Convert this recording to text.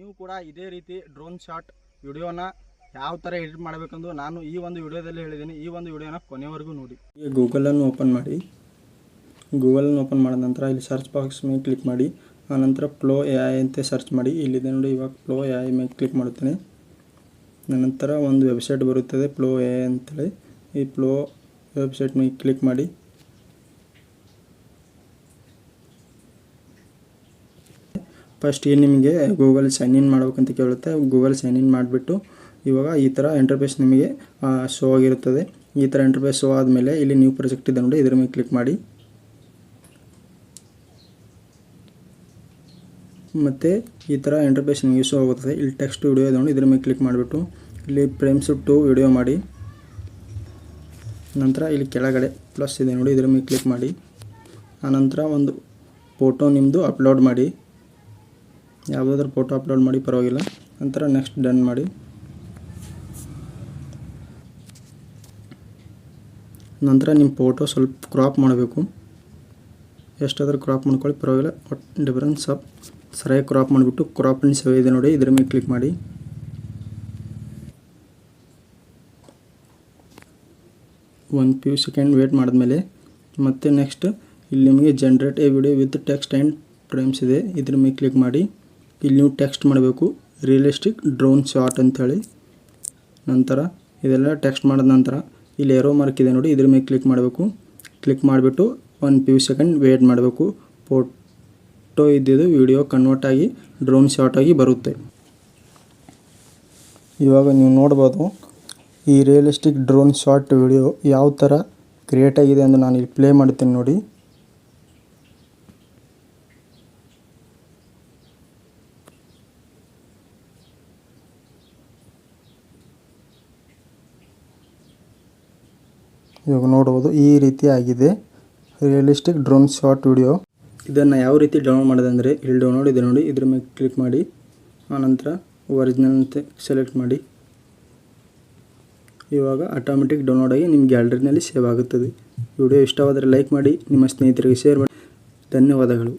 ನೀವು ಕೂಡ ಇದೇ ರೀತಿ ಡ್ರೋನ್ ಶಾಟ್ ವಿಡಿಯೋನ ಯಾವ ಥರ ಎಡಿಟ್ ಮಾಡಬೇಕೆಂದು ನಾನು ಈ ಒಂದು ವಿಡಿಯೋದಲ್ಲಿ ಹೇಳಿದ್ದೀನಿ. ಈ ಒಂದು ವಿಡಿಯೋನ ಕೊನೆವರೆಗೂ ನೋಡಿ. ಈಗ ಗೂಗಲನ್ನು ಓಪನ್ ಮಾಡಿ. ಗೂಗಲನ್ನು ಓಪನ್ ಮಾಡಿದ ನಂತರ ಇಲ್ಲಿ ಸರ್ಚ್ ಬಾಕ್ಸ್ ಮೇಲೆ ಕ್ಲಿಕ್ ಮಾಡಿ. ಆನಂತರ ಪ್ಲೋ ಎ ಐ ಅಂತ ಸರ್ಚ್ ಮಾಡಿ. ಇಲ್ಲಿದೆ ನೋಡಿ, ಇವಾಗ ಪ್ಲೋ ಎ ಐ ಮೇಲೆ ಕ್ಲಿಕ್ ಮಾಡುತ್ತೇನೆ. ನಂತರ ಒಂದು ವೆಬ್ಸೈಟ್ ಬರುತ್ತದೆ ಪ್ಲೋ ಎ ಐ ಅಂತೇಳಿ. ಈ ಪ್ಲೋ ವೆಬ್ಸೈಟ್ ಮೇಲೆ ಕ್ಲಿಕ್ ಮಾಡಿ. ಫಸ್ಟ್ ಏನು ನಿಮಗೆ ಗೂಗಲ್ ಸೈನ್ ಇನ್ ಮಾಡ್ಬೇಕಂತ ಕೇಳುತ್ತೆ ಗೂಗಲ್ ಸೈನ್ ಇನ್ ಮಾಡಿಬಿಟ್ಟು ಇವಾಗ ಈ ಥರ ಇಂಟರ್ಫೇಸ್ ನಿಮಗೆ ಶೋ ಆಗಿರುತ್ತದೆ. ಈ ಥರ ಇಂಟರ್ಫೇಸ್ ಶೋ ಆದಮೇಲೆ ಇಲ್ಲಿ ನ್ಯೂ ಪ್ರಾಜೆಕ್ಟ್ ಇದೆ ನೋಡಿ, ಇದ್ರ ಮೇಲೆ ಕ್ಲಿಕ್ ಮಾಡಿ. ಮತ್ತು ಈ ಥರ ಇಂಟರ್ಫೇಸ್ ನಿಮಗೆ ಶೋ ಆಗುತ್ತದೆ. ಇಲ್ಲಿ ಟೆಕ್ಸ್ಟ್ ವಿಡಿಯೋ ಇದೆ ನೋಡಿ, ಇದ್ರ ಮೇಲೆ ಕ್ಲಿಕ್ ಮಾಡಿಬಿಟ್ಟು. ಇಲ್ಲಿ ಫ್ರೇಮ್ಸ್ ಟು ವಿಡಿಯೋ ಮಾಡಿ. ನಂತರ ಇಲ್ಲಿ ಕೆಳಗಡೆ ಪ್ಲಸ್ ಇದೆ ನೋಡಿ, ಇದ್ರ ಮೇಲೆ ಕ್ಲಿಕ್ ಮಾಡಿ. ಆನಂತರ ಒಂದು ಫೋಟೋ ನಿಮ್ಮದು ಅಪ್ಲೋಡ್ ಮಾಡಿ. ಯಾವುದಾದ್ರೂ ಫೋಟೋ ಅಪ್ಲೋಡ್ ಮಾಡಿ, ಪರವಾಗಿಲ್ಲ. ನಂತರ ನೆಕ್ಸ್ಟ್ ಡನ್ ಮಾಡಿ. ನಂತರ ನಿಮ್ಮ ಫೋಟೋ ಸ್ವಲ್ಪ ಕ್ರಾಪ್ ಮಾಡಬೇಕು. ಎಷ್ಟಾದರೂ ಕ್ರಾಪ್ ಮಾಡ್ಕೊಳ್ಳಿ, ಪರವಾಗಿಲ್ಲ. ಒಟ್ ಡಿಫರೆನ್ಸ್ ಆಫ್ ಸರಿಯಾಗಿ ಕ್ರಾಪ್ ಮಾಡಿಬಿಟ್ಟು ಕ್ರಾಪ್ ಅಂಡ್ ಸೇವ್ ಇದೆ ನೋಡಿ, ಇದ್ರ ಮೇಲೆ ಕ್ಲಿಕ್ ಮಾಡಿ. ಒಂದು ಫ್ಯೂ ಸೆಕೆಂಡ್ ವೇಟ್ ಮಾಡಿದ್ಮೇಲೆ, ಮತ್ತೆ ನೆಕ್ಸ್ಟ್ ಇಲ್ಲಿ ನಿಮಗೆ generate a video with text and frames ಇದೆ. ಇದ್ರ ಮೇಲೆ ಕ್ಲಿಕ್ ಮಾಡಿ. ಇಲ್ಲಿ ನೀವು ಟೆಕ್ಸ್ಟ್ ಮಾಡಬೇಕು. ರಿಯಲಿಸ್ಟಿಕ್ ಡ್ರೋನ್ ಶಾಟ್ ಅಂಥೇಳಿ ನಂತರ ಇದೆಲ್ಲ ಟೆಕ್ಸ್ಟ್ ಮಾಡಿದ ನಂತರ ಇಲ್ಲಿ ಎರೋ ಮಾರ್ಕ್ ಇದೆ ನೋಡಿ, ಇದ್ರ ಮೇಲೆ ಕ್ಲಿಕ್ ಮಾಡಬೇಕು. ಕ್ಲಿಕ್ ಮಾಡಿಬಿಟ್ಟು ಒಂದು ಫ್ಯೂ ಸೆಕೆಂಡ್ ವೇಟ್ ಮಾಡಬೇಕು. ಫೋಟೋ ಇದ್ದಿದ್ದು ವಿಡಿಯೋ ಕನ್ವರ್ಟ್ ಆಗಿ ಡ್ರೋನ್ ಶಾಟ್ ಆಗಿ ಬರುತ್ತೆ. ಇವಾಗ ನೀವು ನೋಡ್ಬೋದು, ಈ ರಿಯಲಿಸ್ಟಿಕ್ ಡ್ರೋನ್ ಶಾಟ್ ವಿಡಿಯೋ ಯಾವ ಥರ ಕ್ರಿಯೇಟ್ ಆಗಿದೆ ಅಂತ ನಾನು ಇಲ್ಲಿ ಪ್ಲೇ ಮಾಡ್ತೀನಿ ನೋಡಿ. ಇವಾಗ ನೋಡ್ಬೋದು ಈ ರೀತಿ ಆಗಿದೆ. ರಿಯಲಿಸ್ಟಿಕ್ ಡ್ರೋನ್ ಶಾಟ್ ವಿಡಿಯೋ ಇದನ್ನು ಯಾವ ರೀತಿ ಡೌನ್ಲೋಡ್ ಮಾಡೋದಂದ್ರೆ ಇಲ್ಲಿ ಡೌನ್ಲೋಡ್ ಇದೆ ನೋಡಿ. ಇದ್ರ ಮೇಲೆ ಕ್ಲಿಕ್ ಮಾಡಿ ಆನಂತರ ಒರಿಜಿನಲ್ ಅಂತ ಸೆಲೆಕ್ಟ್ ಮಾಡಿ. ಇವಾಗ ಆಟೋಮೆಟಿಕ್ ಡೌನ್ಲೋಡ್ ಆಗಿ ನಿಮ್ಮ ಗ್ಯಾಲರಿನಲ್ಲಿ ಸೇವ್ ಆಗುತ್ತದೆ. ವಿಡಿಯೋ ಇಷ್ಟವಾದರೆ ಲೈಕ್ ಮಾಡಿ, ನಿಮ್ಮ ಸ್ನೇಹಿತರಿಗೆ ಶೇರ್ ಮಾಡಿ. ಧನ್ಯವಾದಗಳು.